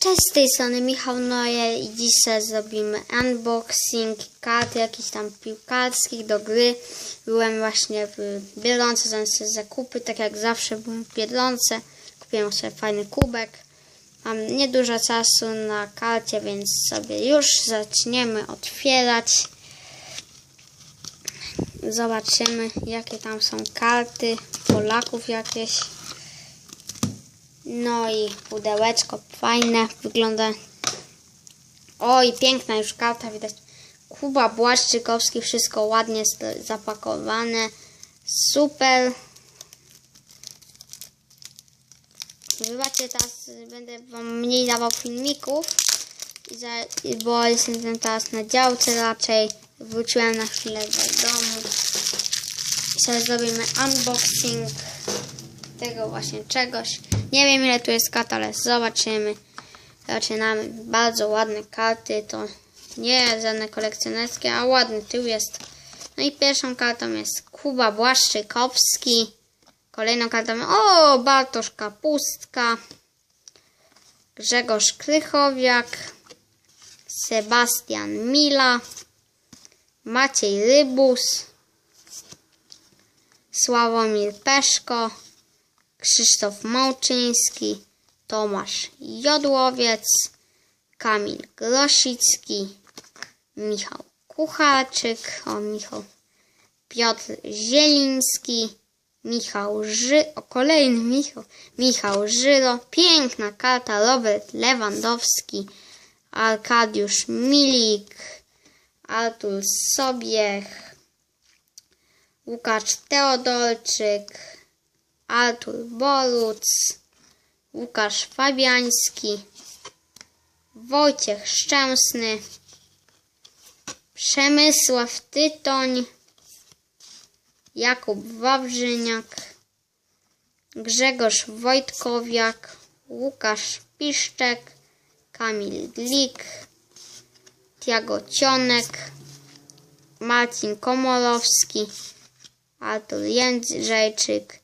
Cześć, z tej strony Michał Noje i dzisiaj zrobimy unboxing kart jakichś tam piłkarskich do gry. Byłem właśnie w Biedronce, sobie zakupy, tak jak zawsze byłem w Biedronce. Kupiłem sobie fajny kubek. Mam niedużo czasu na karcie, więc sobie już zaczniemy otwierać. Zobaczymy jakie tam są karty, Polaków jakieś. No i pudełeczko fajne wygląda. Oj, piękna już karta widać. Kuba Błaszczykowski, wszystko ładnie zapakowane. Super. Wybaczcie, teraz będę wam mniej dawał filmików, bo jestem teraz na działce raczej. Wróciłem na chwilę do domu. I sobie zrobimy unboxing tego właśnie czegoś. Nie wiem ile tu jest kart, ale zobaczymy. Zaczynamy. Bardzo ładne karty. To nie żadne kolekcjonerskie, a ładny tył jest. No i pierwszą kartą jest Kuba Błaszczykowski. Kolejną kartą o Bartosz Kapustka. Grzegorz Krychowiak. Sebastian Mila. Maciej Rybus. Sławomir Peszko. Krzysztof Małczyński, Tomasz Jodłowiec, Kamil Grosicki, Michał Kucharczyk, o Michał, Piotr Zieliński, Michał Ży, o kolejny Michał, Michał Żyro, piękna karta, Robert Lewandowski, Arkadiusz Milik, Artur Sobiech, Łukasz Teodorczyk, Artur Boruc, Łukasz Fabiański, Wojciech Szczęsny, Przemysław Tytoń, Jakub Wawrzyniak, Grzegorz Wojtkowiak, Łukasz Piszczek, Kamil Glik, Tiago Cionek, Marcin Komorowski, Artur Jędrzejczyk,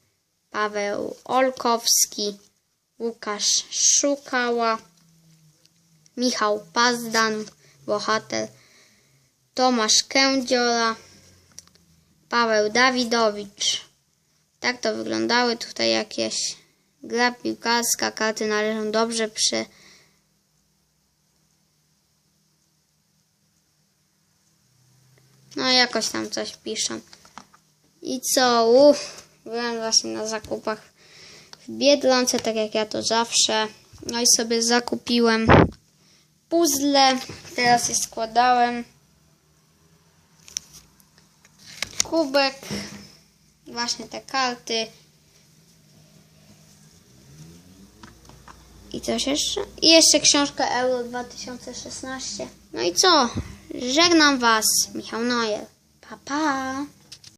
Paweł Olkowski, Łukasz Szukała, Michał Pazdan, bohater, Tomasz Kędziora, Paweł Dawidowicz. Tak to wyglądały tutaj jakieś gra piłkarska, karty należą dobrze przy No jakoś tam coś piszą. I co? Uff, byłem właśnie na zakupach w Biedronce, tak jak ja to zawsze. No i sobie zakupiłem puzzle. Teraz je składałem. Kubek. Właśnie te karty. I coś jeszcze? I jeszcze książka Euro 2016. No i co? Żegnam Was, Michał Nojer. Pa, pa.